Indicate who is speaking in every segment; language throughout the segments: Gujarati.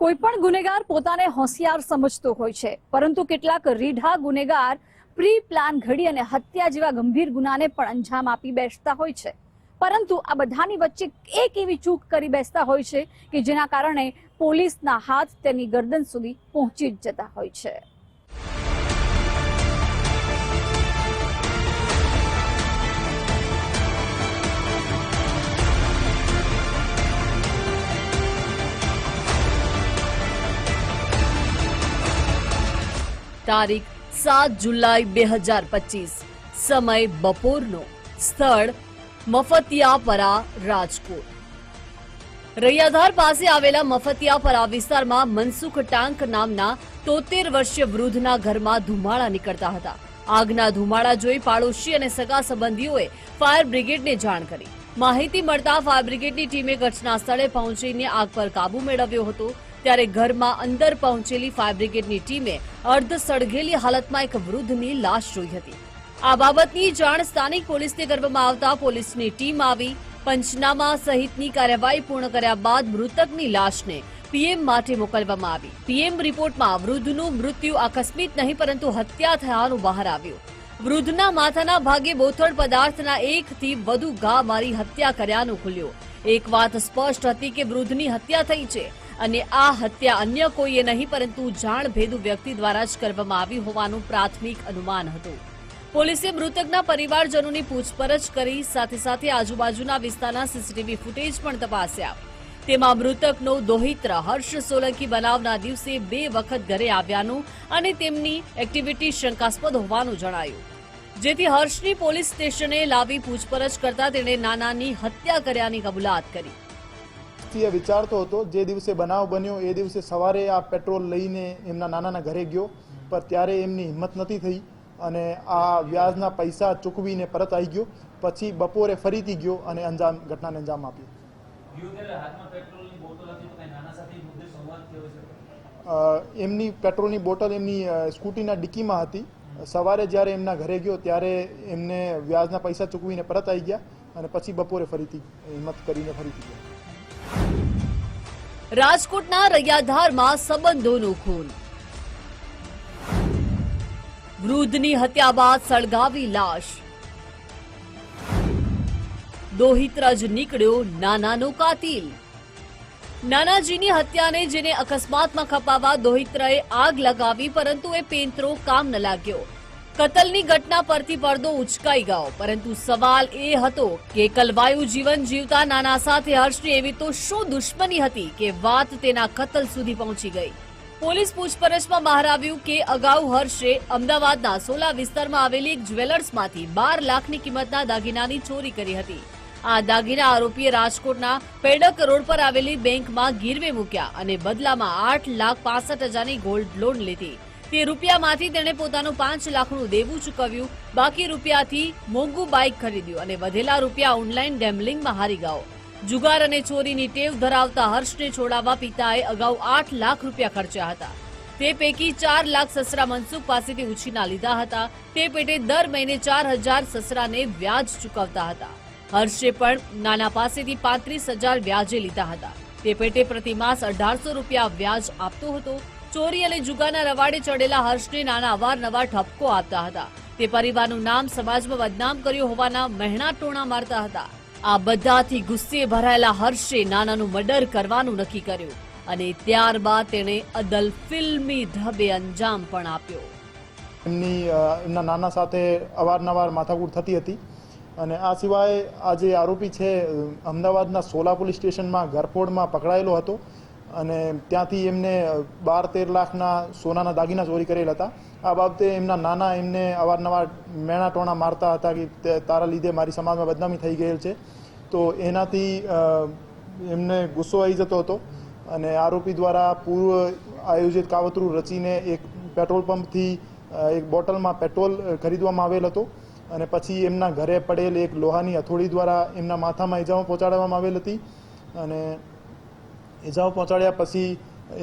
Speaker 1: કોઈ પણ ગુનેગાર પોતાને હોશિયાર સમજતો હોય છે. પરંતુ કેટલાક રીઢા ગુનેગાર પ્રી પ્લાન ઘડી અને હત્યા જેવા ગંભીર ગુનાને પણ અંજામ આપી બેસતા હોય છે. પરંતુ આ બધાની વચ્ચે એક એવી ચૂક કરી બેસતા હોય છે કે જેના કારણે પોલીસના હાથ તેની ગરદન સુધી પહોંચી જતા હોય છે.
Speaker 2: તારીખ સાત જુલાઈ બે હજાર પચીસ. સમય બપોરનો. સ્થળ મફતિયાપરા રાજકોટ. રૈયાધાર પાસે આવેલા મફતિયાપરા વિસ્તારમાં મનસુખ ટાંક નામના તોતેર વર્ષીય વૃદ્ધના ઘરમાં ધુમાડા નીકળતા હતા. આગના ધુમાડા જોઈ પાડોશી અને સગા સંબંધીઓએ ફાયર બ્રિગેડને જાણ કરી. માહિતી મળતા ફાયર બ્રિગેડની ટીમે ઘટના સ્થળે પહોંચીને આગ પર કાબુ મેળવ્યો હતો. ત્યારે ઘરમાં અંદર પહોંચેલી ફાયર બ્રિગેડની ટીમે અર્ધ સળગેલી હાલતમાં એક વૃદ્ધની લાશ જોઈ હતી. આ બાબતની જાણ સ્થાનિક પોલીસને કરવામાં આવતા પોલીસની ટીમ આવી. પંચનામા સહિતની કાર્યવાહી પૂર્ણ કર્યા બાદ મૃતકની લાશને પીએમ માટે મોકલવામાં આવી. પીએમ રિપોર્ટમાં વૃદ્ધનું મૃત્યુ આકસ્મિક નહીં, પરંતુ હત્યા થયાનું બહાર આવ્યું. વૃદ્ધના માથાના ભાગે બોથડ પદાર્થના એકથી વધુ ઘા મારી હત્યા કર્યાનું ખુલ્યું. એક વાત સ્પષ્ટ હતી કે વૃદ્ધની હત્યા થઈ છે અને આ હત્યા અન્ય કોઈએ નહીં, પરંતુ જાણભેદુ વ્યક્તિ દ્વારા જ કરવામાં આવી હોવાનું પ્રાથમિક અનુમાન હતું. પોલીસે મૃતકના પરિવારજનોની પૂછપરછ કરી સાથે સાથે આજુબાજુના વિસ્તારના સીસીટીવી ફૂટેજ પણ તપાસ્યા. તેમાં મૃતકનો દોહિત્ર હર્ષ સોલંકી બનાવના દિવસે બે વખત ઘરે આવ્યાનું અને તેમની એક્ટિવિટી શંકાસ્પદ હોવાનું જણાયું. જેથી હર્ષની પોલીસ સ્ટેશને લાવી પૂછપરછ કરતા તેણે નાનાની હત્યા કર્યાની કબૂલાત કરી.
Speaker 3: એ વિચારતો હતો, જે દિવસે બનાવ બન્યો, એ દિવસે સવારે આ પેટ્રોલ લઈને એમના નાનાના ઘરે ગયો, પણ ત્યારે એમની હિંમત નથી થઈ અને આ વ્યાજના પૈસા ચૂકવીને પરત આવી ગયો, પછી બપોરે ફરીથી ગયો અને અંજામ, ઘટનાને અંજામ આપ્યો. એમની પેટ્રોલની બોટલ એમની સ્કૂટીના ડિક્કીમાં હતી. સવારે જ્યારે એમના ઘરે ગયો ત્યારે એમને વ્યાજના પૈસા ચૂકવીને પરત આવી ગયા અને પછી બપોરે ફરીથી હિંમત કરીને ફરીથી ગયા.
Speaker 2: રાજકોટના રૈયાધારમાં સંબંધોનું ખૂન. વૃદ્ધની હત્યા બાદ સળગાવી લાશ. દોહિત્રજ નીકળ્યો નાનાનો કાતિલ. નાનાજીની હત્યાને જેને અકસ્માતમાં ખપાવવા દોહિત્રએ આગ લગાવી, પરંતુ એ પેંતરો કામ ન લાગ્યો. કતલની ઘટના પરથી પડદો ઉચકાઈ ગયો, પરંતુ સવાલ એ હતો કે કલવાયું જીવન જીવતા નાના સાથે હર્ષની એવી તો શું દુશ્મની હતી કે વાત તેના કતલ સુધી પહોંચી ગઈ? પોલીસ પૂછપરછમાં બહાર આવ્યું કે અગાઉ હર્ષે અમદાવાદના સોલા વિસ્તારમાં આવેલી એક જ્વેલર્સમાંથી બાર લાખની કિંમતના દાગીનાની ચોરી કરી હતી. આ દાગીના આરોપીએ રાજકોટના પેડક રોડ પર આવેલી બેંકમાં ગીરવે મૂક્યા અને બદલામાં આઠ લાખ પાસઠ હજારની ગોલ્ડ લોન લીધી. તે રૂપિયામાંથી તેણે પોતાનું પાંચ લાખનું દેવું ચૂકવ્યું. બાકી રૂપિયાથી મોંઘું બાઇક ખરીદ્યું અને વધેલા રૂપિયા ઓનલાઈન ગેમ્બલિંગમાં હારી ગયો જુગાર અને ચોરીની ટેવ ધરાવતા હર્ષને છોડાવવા પિતાએ અગાઉ આઠ લાખ રૂપિયા ખર્ચ્યા હતા. તે પૈકી ચાર લાખ સસરા મનસુખ પાસેથી ઉછીના લીધા હતા. તે પેટે દર મહિને ચાર હજાર સસરાને વ્યાજ ચૂકવતા હતા. હર્ષે પણ નાના પાસેથી પાંત્રીસ હજાર વ્યાજે લીધા હતા. તે પેટે પ્રતિમાસ અઢારસો રૂપિયા વ્યાજ આપતો હતો. ચોરી અને જુગાના રવાડે ચડેલા હર્ષને નાના અવારનવાર ઠપકો આપતા હતા. તે પરિવારનું નામ સમાજમાં બદનામ કર્યું હોવાના મહેણા ટોણા મારતા હતા. આ બધાથી ગુસ્સે ભરાયેલા હર્ષે નાનાનું મર્ડર કરવાનું નક્કી કર્યું અને ત્યારબાદ તેણે અદલ ફિલ્મી ઢબે અંજામ પણ આપ્યો.
Speaker 3: એમના નાના સાથે અવારનવાર માથાકૂટ થતી હતી. અને આ સિવાય આ જે આરોપી છે, અમદાવાદના સોલા પોલીસ સ્ટેશનમાં ગરફોડમાં પકડાયેલો હતો અને ત્યાંથી એમને બાર તેર લાખના સોનાના દાગીના ચોરી કરેલા હતા. આ બાબતે એમના નાના એમને અવારનવાર મેણા ટોણા મારતા હતા કે તારા લીધે મારી સમાજમાં બદનામી થઈ ગયેલ છે. તો એનાથી એમને ગુસ્સો આવી જતો હતો અને આરોપી દ્વારા પૂર્વ આયોજિત કાવતરું રચીને એક પેટ્રોલ પંપથી એક બોટલમાં પેટ્રોલ ખરીદવામાં આવેલ હતો. અને પછી એમના ઘરે પડેલ એક લોહાની હથોડી દ્વારા એમના માથામાં ઇજાઓ પહોંચાડવામાં આવેલ હતી. અને ઇજાઓ પહોંચાડ્યા પછી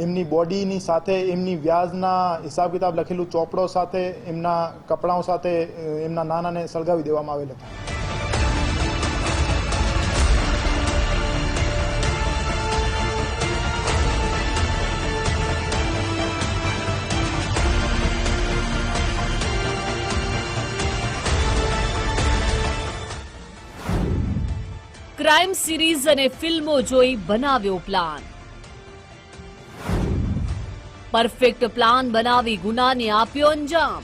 Speaker 3: એમની બોડીની સાથે એમની વ્યાજના હિસાબ કિતાબ લખેલું ચોપડો સાથે એમના કપડાઓ સાથે એમના નાનાને સળગાવી દેવામાં આવેલ હતા.
Speaker 2: ક્રાઇમ સિરીઝ અને ફિલ્મો જોઈ બનાવ્યો પ્લાન. પરફેક્ટ પ્લાન બનાવી ગુનાને આપ્યો અંજામ.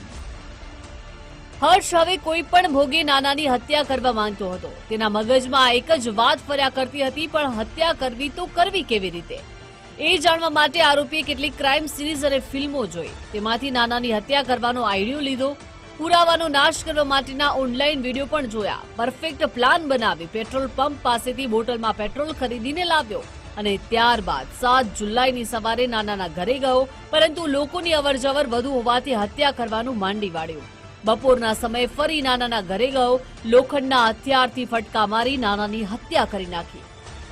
Speaker 2: હર્ષ હવે કોઈ પણ ભોગે નાનાની હત્યા કરવા માંગતો હતો. તેના મગજમાં એક જ વાત ફર્યા કરતી હતી, પણ હત્યા કરવી તો કરવી કેવી રીતે? એ જાણવા માટે આરોપીએ કેટલીક ક્રાઇમ સિરીઝ અને ફિલ્મો જોઈ. તેમાંથી નાનાની હત્યા કરવાનો આઈડિયો લીધો. પુરાવાનો નાશ કરવા માટેના ઓનલાઈન વીડિયો પણ જોયા. પરફેક્ટ પ્લાન બનાવી પેટ્રોલ પંપ પાસેથી બોટલમાં પેટ્રોલ ખરીદીને લાવ્યો. અને ત્યારબાદ સાત જુલાઈની સવારે નાનાના ઘરે ગયો, પરંતુ લોકોની અવરજવર વધુ હોવાથી હત્યા કરવાનું માંડી વાળ્યું. બપોરના સમયે ફરી નાનાના ઘરે ગયો, લોખંડના હથિયારથી ફટકા મારી નાનાની હત્યા કરી નાખી.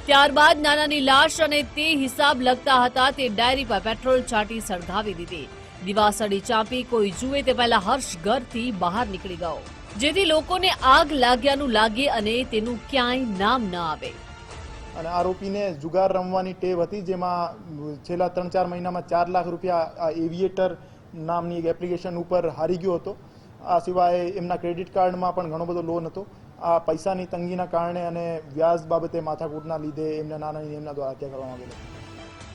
Speaker 2: ત્યારબાદ નાનાની લાશ અને તે હિસાબ લગતા હતા તે ડાયરી પર પેટ્રોલ છાંટી સળગાવી દીધી. દિવાસળી ચાંપી, કોઈ જુએ તે પહેલા હર્ષ ઘરથી બહાર નીકળી ગયો. જેથી લોકોને આગ લાગ્યાનું લાગે અને તેનું ક્યાંય નામ ન આવે.
Speaker 3: અને આરોપીને જુગાર રમવાની ટેવ હતી, જેમાં છેલ્લા ત્રણ ચાર મહિનામાં ચાર લાખ રૂપિયા આ એવિએટર નામની એક એપ્લિકેશન ઉપર હારી ગયો હતો. આ સિવાય એમના ક્રેડિટ કાર્ડમાં પણ ઘણો બધો લોન હતો. આ પૈસાની તંગીના કારણે અને વ્યાજ બાબતે માથાકૂટના લીધે એમના નાનાની એમના દ્વારા હત્યા કરવામાં આવેલી.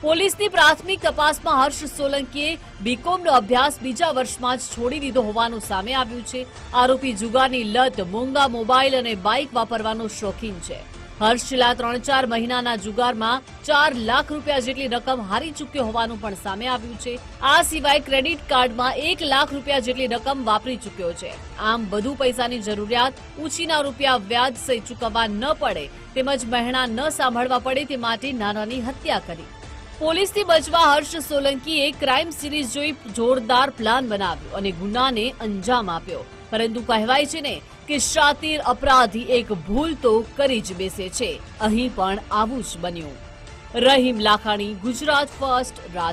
Speaker 2: પોલીસની પ્રાથમિક તપાસમાં હર્ષ સોલંકીએ બીકોમનો અભ્યાસ બીજા વર્ષમાં જ છોડી દીધો હોવાનું સામે આવ્યું છે. આરોપી જુગારની લત, મોંઘા મોબાઈલ અને બાઇક વાપરવાનો શોખીન છે. હર્ષ છેલ્લા ત્રણ ચાર મહિનાના જુગારમાં ચાર લાખ રૂપિયા જેટલી રકમ હારી ચૂક્યો હોવાનું પણ સામે આવ્યું છે. આ સિવાય ક્રેડિટ કાર્ડમાં એક લાખ રૂપિયા જેટલી રકમ વાપરી ચૂક્યો છે. આમ વધુ પૈસાની જરૂરિયાત ઉછીના રૂપિયા વ્યાજ સહિત ચૂકવવા ન પડે, તેમજ મહેણા ન સાંભળવા પડે તે માટે નાનાની હત્યા કરી. પોલીસથી બચવા હર્ષ સોલંકીએ ક્રાઇમ સિરીઝ જોઈ જોરદાર પ્લાન બનાવ્યો અને ગુનાને અંજામ આપ્યો. પરંતુ કહેવાય છે ને કે શાતીર અપરાધી એક ભૂલ તો કરી જ બેસે છે. અહીં પણ આવું જ બન્યું. રહીમ લાખાણી, ગુજરાત ફર્સ્ટ રાજ